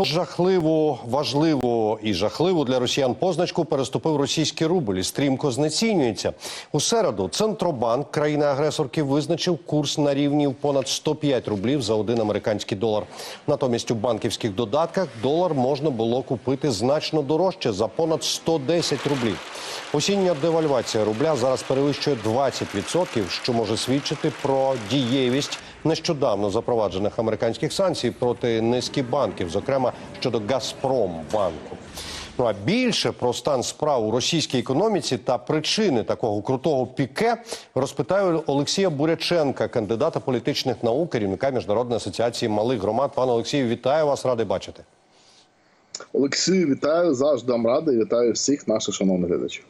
Жахливу, важливу і жахливу для росіян позначку переступив російський рубль і стрімко знецінюється. У середу Центробанк країни-агресорки визначив курс на рівні в понад 105 рублів за один американський долар. Натомість у банківських додатках долар можна було купити значно дорожче за понад 110 рублів. Осіння девальвація рубля зараз перевищує 20%, що може свідчити про дієвість нещодавно запроваджених американських санкцій проти низки банків, зокрема щодо Газпромбанку. Ну а більше про стан справ у російській економіці та причини такого крутого піке розпитаю Олексія Буряченка, кандидата політичних наук, керівника міжнародної асоціації малих громад. Пане Олексію, вітаю вас, радий бачити. Олексію, вітаю завжди вам радий. Вітаю всіх наших шановних глядачів.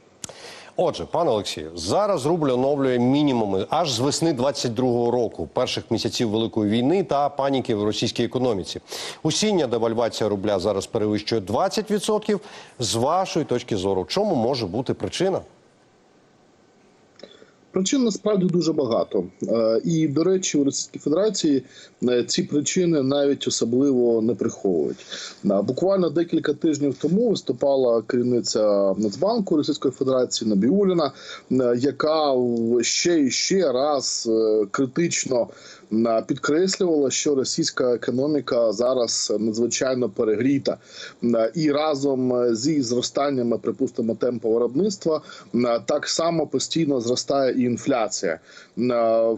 Отже, пане Олексію, зараз рубль оновлює мінімуми аж з весни 22-го року, перших місяців великої війни та паніки в російській економіці. Усіння девальвація рубля зараз перевищує 20%. З вашої точки зору, чому може бути причина? Причин насправді дуже багато. Е, І, до речі, у Російській Федерації е, ці причини навіть особливо не приховують. Е, Буквально декілька тижнів тому виступала керівниця Нацбанку Російської Федерації Набіуліна, яка ще і ще раз критично підкреслювала, що російська економіка зараз надзвичайно перегріта, Е, і разом зі зростаннями, припустимо, темпу виробництва е, так само постійно зростає і інфляція. Е,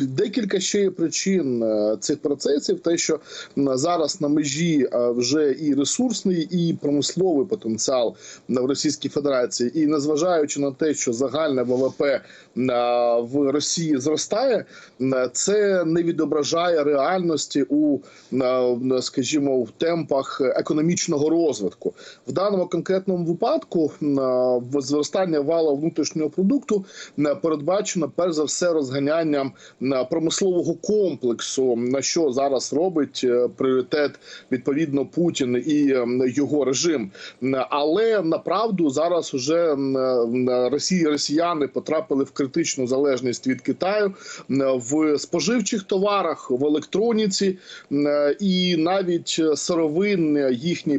Декілька ще є причин е, цих процесів. Те, що зараз на межі е, вже і ресурсний, і промисловий потенціал в Російській Федерації, і незважаючи на те, що загальне ВВП е, в Росії зростає, е, це не відображає реальності у скажімо в темпах економічного розвитку. В даному конкретному випадку зростання валового внутрішнього продукту передбачено перш за все розганянням промислового комплексу, на що зараз робить е, пріоритет відповідно Путін і е, його режим. Але направду зараз уже е, Росії росіяни потрапили в критичну залежність від Китаю в споживчих товарах, в електроніці е, і навіть сировин е, їхній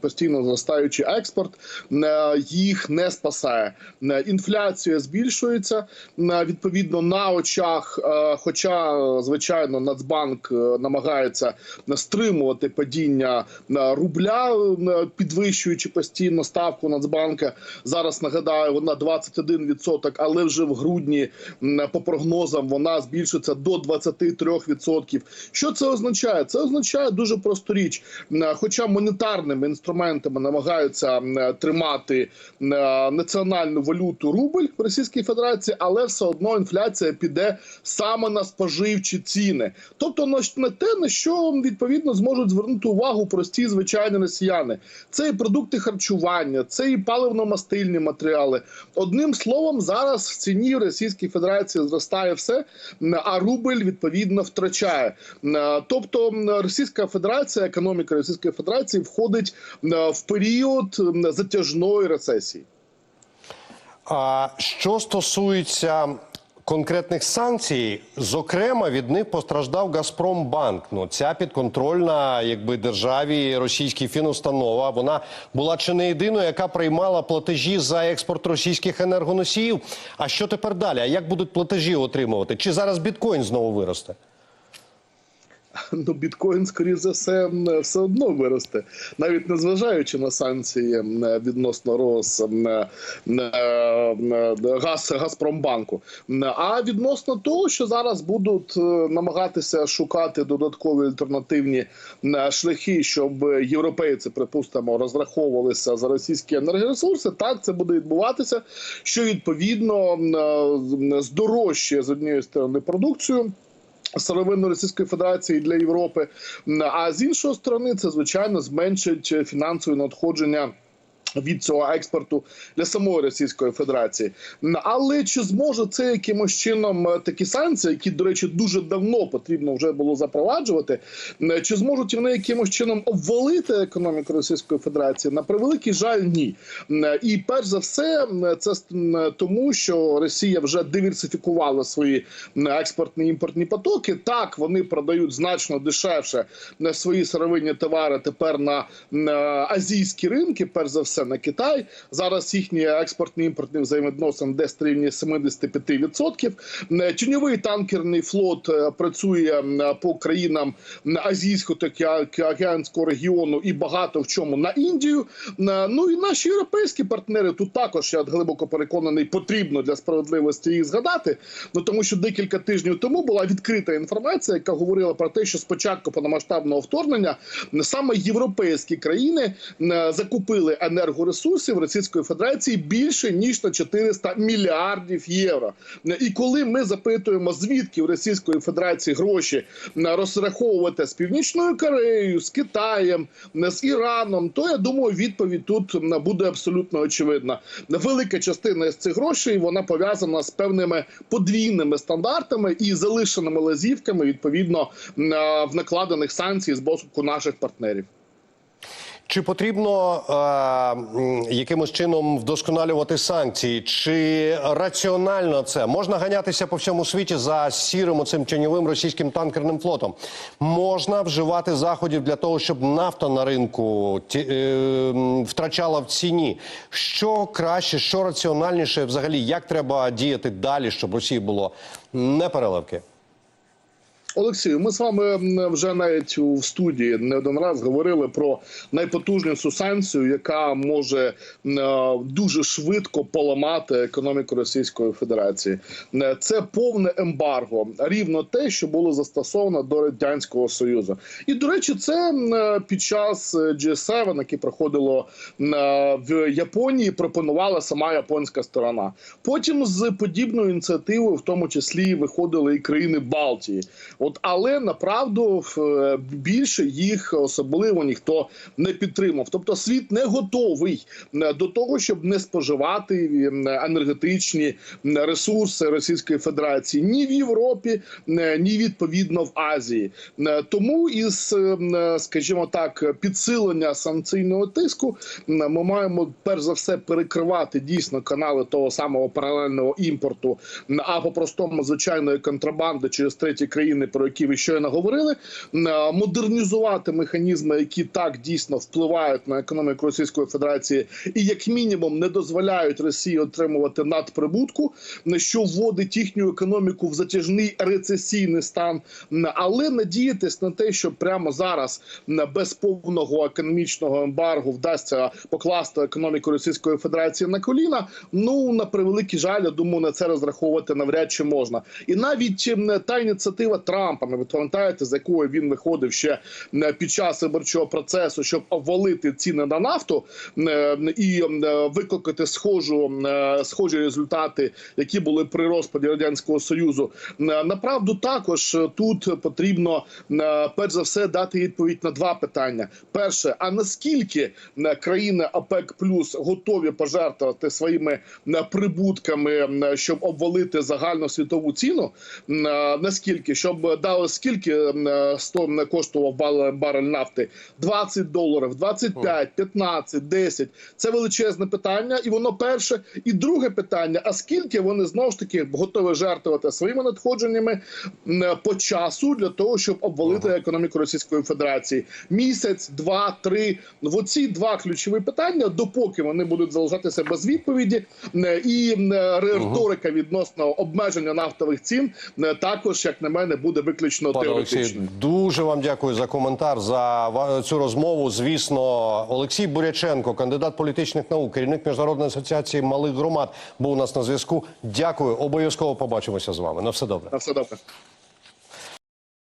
постійно зростаючий експорт е, їх не спасає. Е, Інфляція збільшується е, відповідно на очах. е, Хоча, е, звичайно, Нацбанк е, намагається стримувати падіння е, рубля, е, підвищуючи постійно ставку Нацбанка. Зараз нагадаю, вона 21%, але вже в грудні по прогнозам вона збільшиться до 23%. Що це означає? Це означає дуже просту річ. Хоча монетарними інструментами намагаються тримати національну валюту рубль в Російській Федерації, але все одно інфляція піде саме на споживчі ціни, тобто на те, на що відповідно зможуть звернути увагу прості звичайні росіяни. Це і продукти харчування, це і паливно-мастильні матеріали. Одним словом, зараз в ціні Російської Федерації зростає все, а рубль відповідно втрачає. Тобто Російська Федерація, економіка Російської Федерації входить в період затяжної рецесії. А що стосується конкретних санкцій, зокрема від них постраждав Газпромбанк. Ну ця підконтрольна, якби державі російській фінустанова. Вона була чи не єдиною, яка приймала платежі за експорт російських енергоносіїв. А що тепер далі? А як будуть платежі отримувати? Чи зараз біткоін знову виросте? ну біткоін, скоріш за все, все одно виросте, навіть незважаючи на санкції відносно роз газ Газпромбанку. А відносно того, що зараз будуть е, намагатися шукати додаткові альтернативні шляхи, щоб європейці, припустимо, розраховувалися за російські енергоресурси, так це буде відбуватися, що відповідно здорожчає з однієї сторони продукцію сировинну Російської Федерації для Європи. А з іншої сторони, це звичайно зменшить фінансові надходження. Від цього експорту для самої Російської Федерації. Але чи зможе це якимось чином е, такі санкції, які, до речі, дуже давно потрібно вже було запроваджувати? Чи зможуть вони якимось чином обвалити економіку Російської Федерації? На превеликий жаль, ні. І перш за все, це тому, що Росія вже диверсифікувала свої експортні імпортні потоки. Так вони продають значно дешевше свої сировинні товари тепер на азійські ринки. Перш за все на Китай. Зараз їхні експортні імпортні взаємовідносини десь рівні 75%. М, Тіньовий танкерний флот е, працює по країнам азійського та океанського регіону і багато в чому на Індію. Ну і наші європейські партнери тут також я глибоко переконаний, потрібно для справедливості їх згадати. Ну тому що декілька тижнів тому була відкрита інформація, яка говорила про те, що спочатку повномасштабного вторгнення саме європейські країни закупили енергоресурсів Російської Федерації більше ніж на 400 мільярдів євро. І коли ми запитуємо, звідки в Російської Федерації гроші розраховувати з Північною Кореєю, з Китаєм, з Іраном, то я думаю, відповідь тут буде абсолютно очевидна. Велика частина з цих грошей вона пов'язана з певними подвійними стандартами і залишеними лазівками відповідно в накладених санкцій з боку наших партнерів. Чи потрібно е, якимось чином вдосконалювати санкції? Чи раціонально це можна ганятися по всьому світі за сірим оцим тіньовим російським танкерним флотом? Можна вживати заходів для того, щоб нафта на ринку ті, е, втрачала в ціні? Що краще, що раціональніше, взагалі, як треба діяти далі, щоб Росії було не переливки? Олексію, ми з вами вже навіть у студії не один раз говорили про найпотужнішу санкцію, яка може е, дуже швидко поламати економіку Російської Федерації. Е, Це повне ембарго, рівно те, що було застосовано до радянського союзу. І до речі, це е, під час е, G7, яке проходило в Японії, пропонувала сама японська сторона. Потім з подібною ініціативою, в тому числі, виходили і країни Балтії. От але направду е, більше їх особливо ніхто не підтримав. Тобто, світ не готовий е, до того, щоб не споживати е, енергетичні ресурси Російської Федерації ні в Європі, ні відповідно в Азії. Тому із, скажімо так, підсилення санкційного тиску ми маємо перш за все перекривати дійсно канали того самого паралельного імпорту, м, а по-простому звичайної контрабанди через треті країни, про які ви щойно говорили, е, модернізувати механізми, які так дійсно впливають на економіку Російської Федерації, і як мінімум не дозволяють Росії отримувати надприбутку, що вводить їхню економіку в затяжний рецесійний стан, але надіятись на те, що прямо зараз без повного економічного ембаргу вдасться покласти економіку Російської Федерації на коліна. Ну на превеликий жаль, я думаю, на це розраховувати навряд чи можна. І навіть та ініціатива ви пам'ятаєте, з якою він виходив ще під час виборчого процесу, щоб обвалити ціни на нафту і викликати схожу м, схожі результати, які були при розпаді радянського союзу. Направду також тут потрібно м, перш за все дати відповідь на два питання: перше, а наскільки країни ОПЕК плюс готові пожертвувати своїми прибутками, щоб обвалити загальну світову ціну? Наскільки щоб дали скільки м, 100 коштував бал- барель нафти? 20 доларів, 25, 15, 10. Це величезне питання, і воно перше. І друге питання: а скільки вони знову ж таки готові жертвувати своїми надходженнями по часу для того, щоб обвалити економіку Російської Федерації? Місяць, два, три. В оці два ключові питання, допоки вони будуть залишатися без відповіді, і м, риторика відносно обмеження нафтових цін також, як на мене, буде виключно Пане Олексію, Олексій, дуже вам дякую за коментар за цю розмову. Звісно, Олексій Буряченко, кандидат політичних наук, керівник міжнародної асоціації малих громад, був у нас на зв'язку. Дякую. Обов'язково побачимося з вами. На все добре. На все добре.